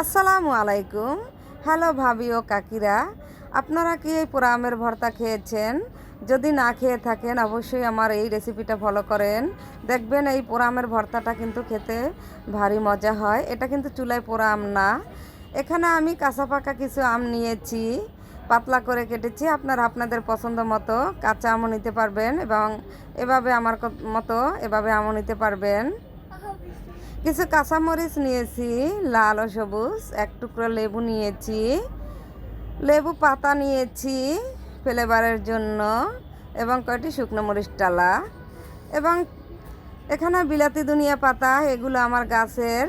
আসসালামু আলাইকুম। হ্যালো ভাবি ও কাকিরা, আপনারা কি এই পোড়া আমের ভর্তা খেয়েছেন? যদি না খেয়ে থাকেন, অবশ্যই আমার এই রেসিপিটা ফলো করেন। দেখবেন এই পোড়া আমের ভর্তাটা কিন্তু খেতে ভারী মজা হয়। এটা কিন্তু চুলায় পোড়া আম না। এখানে আমি কাঁচা পাকা কিছু আম নিয়েছি, পাতলা করে কেটেছি। আপনারা আপনাদের পছন্দ মতো কাঁচা আমও নিতে পারবেন এবং এভাবে আমার মতো এভাবে আমও নিতে পারবেন। কিছু কাঁচামরিচ নিয়েছি, লাল ও সবুজ, এক টুকরো লেবু নিয়েছি, লেবু পাতা নিয়েছি ফ্লেভারের জন্য, এবং কয়টি শুকনো মরিচ টালা এবং এখানে বিলাতি দুনিয়া পাতা, এগুলো আমার গাছের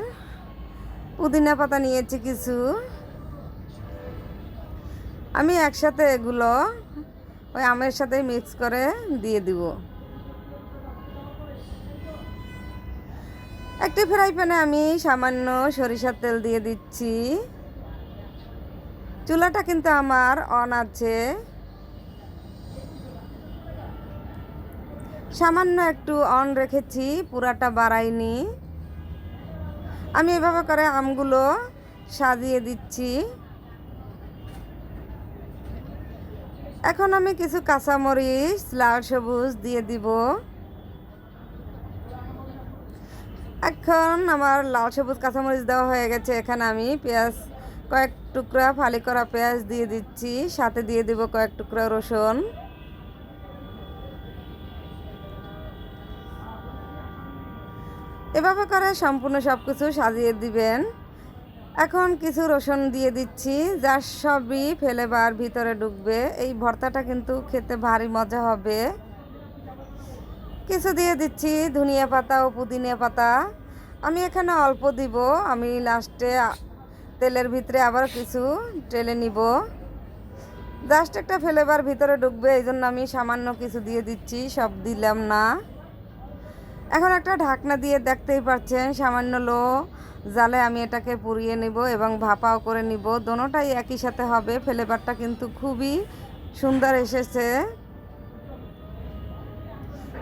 পুদিনা পাতা নিয়েছি কিছু। আমি একসাথে এগুলো ওই আমের সাথে মিক্স করে দিয়ে দিব। একটি ফ্রাই প্যানে আমি সামান্য সরিষার তেল দিয়ে দিচ্ছি। চুলাটা কিন্তু আমার অন আছে। সামান্য একটু অন রেখেছি, পুরাটা বাড়াইনি। আমি এভাবে করে আমগুলো সাজিয়ে দিচ্ছি। এখন আমি কিছু কাঁচামরিচ, লাল সবুজ দিয়ে দিব। এখন আমার লাল সবুজ কাঁচামরিচ দেওয়া হয়ে গেছে। এখানে আমি পেঁয়াজ, কয়েক টুকরা ফালি করা পেঁয়াজ দিয়ে দিচ্ছি। সাথে দিয়ে দিব কয়েক টুকরা রসুন। এভাবে করে সম্পূর্ণ সব কিছু সাজিয়ে দিবেন। এখন কিছু রসুন দিয়ে দিচ্ছি। যার সবই ফেলেবার ভিতরে ঢুকবে। এই ভর্তাটা কিন্তু খেতে ভারী মজা হবে। কিছু দিয়ে দিচ্ছি, ধনিয়া পাতা ও পুদিনা পাতা। আমি এখানে অল্প দিব, আমি লাস্টে তেলের ভিতরে আবার কিছু টেলে নিব। জাস্ট একটা ফ্লেভার ভিতরে ঢুকবে, এই জন্য আমি সামান্য কিছু দিয়ে দিচ্ছি, সব দিলাম না। এখন একটা ঢাকনা দিয়ে দেখতেই পাচ্ছেন, সামান্য লো জালে আমি এটাকে পুড়িয়ে নিব এবং ভাপাও করে নিব। দোনোটাই একই সাথে হবে, ফ্লেভারটা কিন্তু খুবই সুন্দর এসেছে।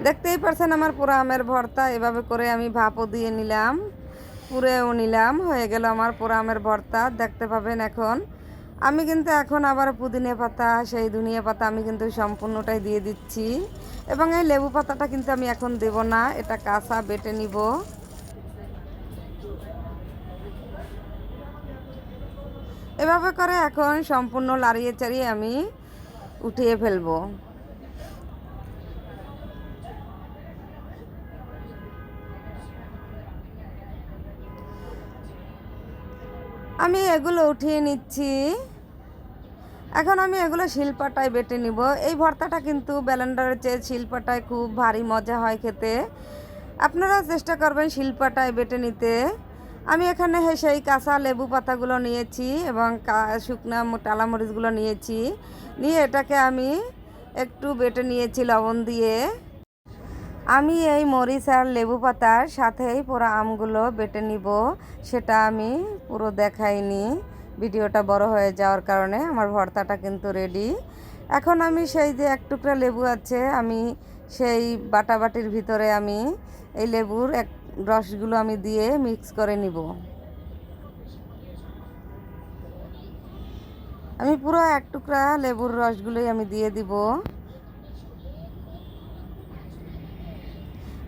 দেখতেই পারছেন আমার পুরো আমের ভর্তা, এভাবে করে আমি ভাপও দিয়ে নিলাম, পুরেও নিলাম, হয়ে গেল আমার পুরো আমের ভর্তা, দেখতে পাবেন এখন। আমি কিন্তু এখন আবার পুদিনা পাতা, সেই ধনিয়া পাতা আমি কিন্তু সম্পূর্ণটাই দিয়ে দিচ্ছি। এবং এই লেবু পাতাটা কিন্তু আমি এখন দেব না, এটা কাঁচা বেটে নিব। এভাবে করে এখন সম্পূর্ণ লাড়িয়ে চাড়িয়ে আমি উঠিয়ে ফেলব। আমি এগুলো উঠিয়ে নিচ্ছি। এখন আমি এগুলো শিলপাটায় বেটে নিব। এই ভর্তাটা কিন্তু ব্যালেন্ডারের চেয়ে শিলপাটায় খুব ভারী মজা হয় খেতে। আপনারা চেষ্টা করবেন শিলপাটায় বেটে নিতে। আমি এখানে সেই কাঁচা লেবু পাতাগুলো নিয়েছি এবং শুকনা ম- টালা মরিচগুলো নিয়েছি। নিয়ে এটাকে আমি একটু বেটে নিয়েছি লবণ দিয়ে। আমি এই মরিচ আর লেবু পাতার সাথেই পুরো আমগুলো বেটে নিব। সেটা আমি পুরো দেখাইনি। ভিডিওটা বড় হয়ে যাওয়ার কারণে আমার ভর্তাটা কিন্তু রেডি এখন আমি সেই যে এক টুকরা লেবু আছে, আমি সেই বাটাবাটির ভিতরে আমি এই লেবুর এক রসগুলো আমি দিয়ে মিক্স করে নিব। আমি পুরো এক টুকরা লেবুর রসগুলোই আমি দিয়ে দিব।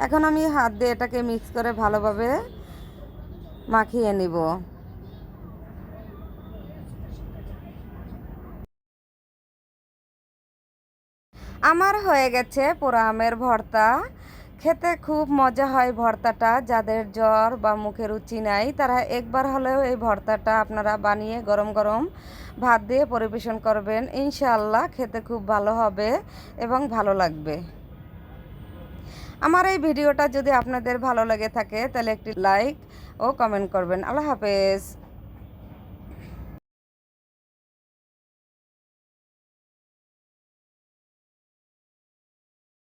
এখন আমি হাত দিয়ে এটাকে মিক্স করে ভালোভাবে মাখিয়ে নিব। আমার হয়ে গেছে পোড়া আমের ভর্তা। খেতে খুব মজা হয় ভর্তাটা। যাদের জ্বর বা মুখে রুচি নাই, তারা একবার হলেও এই ভর্তাটা আপনারা বানিয়ে গরম গরম ভাত দিয়ে পরিবেশন করবেন। ইনশাআল্লাহ খেতে খুব ভালো হবে এবং ভালো লাগবে। আমার এই ভিডিওটা যদি আপনাদের ভালো লেগে থাকে, তাহলে একটি লাইক ও কমেন্ট করবেন। আল্লাহ হাফেজ।